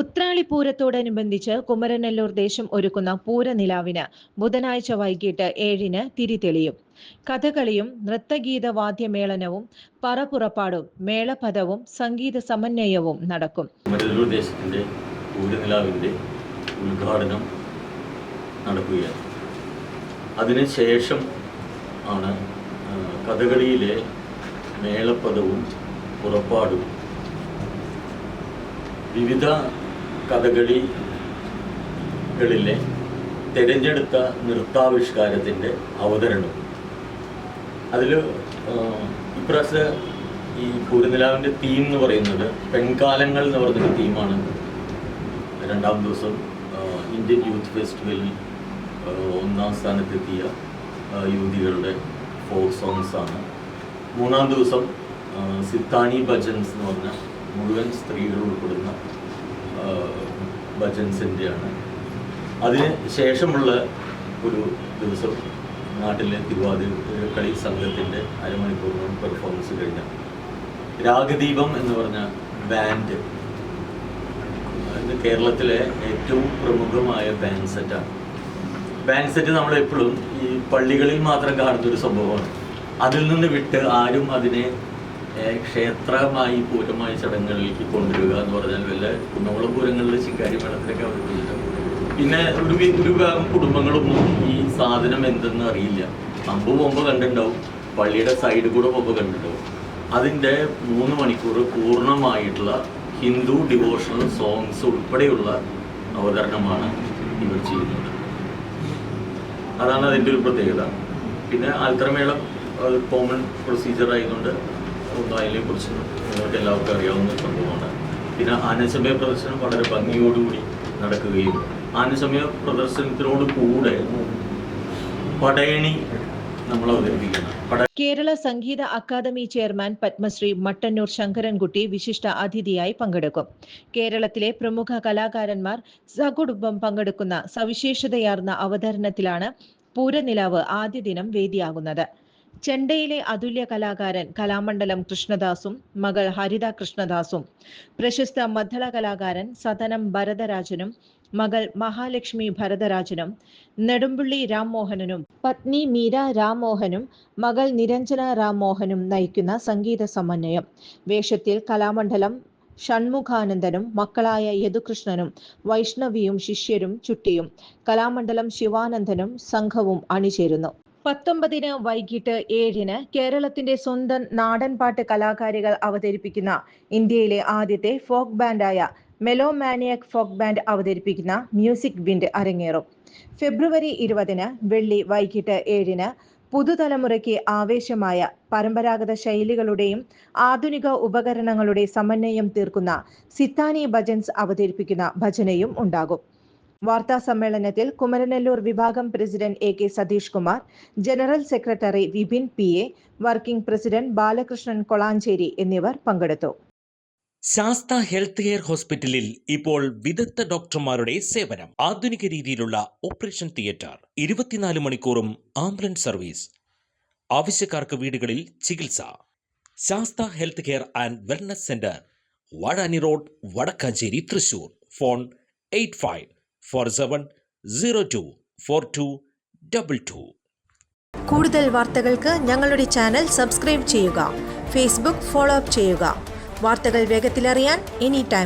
ഉത്രാളിപ്പൂരത്തോടനുബന്ധിച്ച് കുമരനെല്ലൂർ ദേശം ഒരുക്കുന്ന പൂരനിലാവിന് ബുധനാഴ്ച വൈകിട്ട് ഏഴിന് തിരിതെളിയും. കഥകളിയും നൃത്തഗീത വാദ്യമേളനവും പറപുറപ്പാടും മേളപദവും സംഗീത സമന്വയവും നടക്കും. കുമരനെല്ലൂർ ദേശത്തിന്റെ പൂരനിലാവിന്റെ ഉദ്ഘാടനം നടക്കുകയാണ്. അതിനുശേഷം ആണ് കഥകളിയിലെ മേളപ്പദവും പുറപ്പാടും വിവിധ കഥകളികളിലെ തിരഞ്ഞെടുത്ത നൃത്താവിഷ്കാരത്തിന്റെ അവതരണം. അതിൽ ഇപ്രാവശ്യത്തെ ഈ പൂരനിലാവിന്റെ തീം എന്ന് പറയുന്നത് പെൺകാലങ്ങൾ എന്ന് പറഞ്ഞൊരു തീമാണ് രണ്ടാം ദിവസം ഇന്ത്യൻ യൂത്ത് ഫെസ്റ്റിവലിൽ ഒന്നാം സ്ഥാനത്തെത്തിയ യുവതികളുടെ ഫോക്ക് സോങ്സ് ആണ്. മൂന്നാം ദിവസം സിത്താനി ഭജൻസ് എന്ന് പറഞ്ഞ മുഴുവൻ സ്ത്രീകൾ ഉൾപ്പെടുന്ന ഭജൻസിന്റെയാണ് അതിന് ശേഷമുള്ള ഒരു ദിവസം നാട്ടിലെ തിരുവാതിര കളി സംഘത്തിന്റെ അരമണിക്കൂറോളം പെർഫോമൻസ് കഴിഞ്ഞ. രാഗദീപം എന്ന് പറഞ്ഞ ബാൻഡ് ഇത് കേരളത്തിലെ ഏറ്റവും പ്രമുഖമായ ബാൻഡ് സെറ്റാണ് ബാൻഡ് സെറ്റ് നമ്മൾ എപ്പോഴും ഈ പള്ളികളിൽ മാത്രം കാണുന്ന ഒരു സംഭവമാണ്. അതിൽ നിന്ന് വിട്ട് ആരും അതിനെ ക്ഷേത്രമായി പൂരമായ ചടങ്ങുകളിലേക്ക് കൊണ്ടുവരിക എന്ന് പറഞ്ഞാൽ വല്ല കുന്നകുളം പൂരങ്ങളിൽ ശിക്കാരി മേളത്തിലൊക്കെ കൊണ്ടുവരും. പിന്നെ ഒരു ഒരു ഭാഗം കുടുംബങ്ങളൊന്നും ഈ സാധനം എന്തെന്ന് അറിയില്ല. അമ്പ് പോകുമ്പോൾ കണ്ടിട്ടുണ്ടാവും. പള്ളിയുടെ സൈഡ് കൂടെ പോകുമ്പോൾ കണ്ടിട്ടുണ്ടാവും. അതിന്റെ മൂന്ന് മണിക്കൂർ പൂർണമായിട്ടുള്ള ഹിന്ദു ഡിവോഷണൽ സോങ്സ് ഉൾപ്പെടെയുള്ള അവതരണമാണ് ഇവർ ചെയ്യുന്നത്. അതാണ് അതിന്റെ ഒരു പ്രത്യേകത. പിന്നെ ആൽത്തറമേളം കോമൺ പ്രൊസീജിയർ ആയതുകൊണ്ട് ഒന്നും അതിനെക്കുറിച്ച് നിങ്ങൾക്ക് എല്ലാവർക്കും അറിയാവുന്ന സംഭവമാണ്. പിന്നെ ആനസമയ പ്രദർശനം വളരെ ഭംഗിയോടുകൂടി നടക്കുകയും ആനസമയ പ്രദർശനത്തിനോട് കൂടെ പടയണി നമ്മൾ അവതരിപ്പിക്കണം കേരള സംഗീത അക്കാദമി ചെയർമാൻ പത്മശ്രീ മട്ടന്നൂർ ശങ്കരൻകുട്ടി വിശിഷ്ട അതിഥിയായി പങ്കെടുക്കും. കേരളത്തിലെ പ്രമുഖ കലാകാരന്മാർ സകുടുംബം പങ്കെടുക്കുന്ന സവിശേഷതയാർന്ന അവതരണത്തിലാണ് പൂരനിലാവ് ആദ്യ ദിനം വേദിയാകുന്നത്. ചെണ്ടയിലെ അതുല്യ കലാകാരൻ കലാമണ്ഡലം കൃഷ്ണദാസും മകൾ ഹരിത കൃഷ്ണദാസും. പ്രശസ്ത മദ്ദള കലാകാരൻ സതനം ഭരതരാജനും മകൾ മഹാലക്ഷ്മി ഭരതരാജനും നെടുമ്പുള്ളി രാംമോഹനനും പത്നി മീര രാംമോഹനും മകൾ നിരഞ്ജന രാംമോഹനും നയിക്കുന്ന സംഗീത സമന്വയം. വേഷത്തിൽ കലാമണ്ഡലം ഷൺമുഖാനന്ദനും മക്കളായ യദുകൃഷ്ണനും വൈഷ്ണവിയും ശിഷ്യരും ചുട്ടിയും കലാമണ്ഡലം ശിവാനന്ദനും സംഘവും അണിചേരുന്നു. പത്തൊമ്പതിന് വൈകിട്ട് ഏഴിന് കേരളത്തിന്റെ സ്വന്തം നാടൻപാട്ട് കലാകാരികൾ അവതരിപ്പിക്കുന്ന ഇന്ത്യയിലെ ആദ്യത്തെ ഫോക്ക് ബാൻഡായ മെലോമാനിയക് ഫോക്ക് ബാൻഡ് അവതരിപ്പിക്കുന്ന മ്യൂസിക് വിൻഡ് അരങ്ങേറും. ഫെബ്രുവരി ഇരുപതിന് വെള്ളി വൈകിട്ട് ഏഴിന് പുതുതലമുറയ്ക്ക് ആവേശമായ പരമ്പരാഗത ശൈലികളുടെയും ആധുനിക ഉപകരണങ്ങളുടെ സമന്വയം തീർക്കുന്ന സിത്താനി ഭജൻസ് അവതരിപ്പിക്കുന്ന ഭജനയും ഉണ്ടാകും. വാർത്താ സമ്മേളനത്തിൽ കുമരനെല്ലൂർ വിഭാഗം president A K Satheesh Kumar general secretary Vipin P A working president Balakrishnan Kolancheri എന്നിവർ പങ്കെടുത്തു. ശാസ്ത ഹെൽത്ത് കെയർ ഹോസ്പിറ്റലിൽ ഇപ്പോൾ വിദഗ്ധ ഡോക്ടർമാരുടെ സേവനം. ആധുനിക രീതിയിലുള്ള ഓപ്പറേഷൻ തിയേറ്റർ ഇരുപത്തിനാല് മണിക്കൂറും ആംബുലൻസ് സർവീസ്. ആവശ്യക്കാർക്ക് വീടുകളിൽ ചികിത്സ. Sastha health care and wellness centre Vazhani road Vadakkanchery Thrissur. Phone eight five four seven zero two four two double two കൂടുതൽ വാർത്തകൾക്ക് ഞങ്ങളുടെ ചാനൽ സബ്സ്ക്രൈബ് ചെയ്യുക. ഫേസ്ബുക്ക് ഫോളോ അപ്പ് ചെയ്യുക. വാർത്തകൾ വേഗത്തിലറിയാൻ എനി ടൈം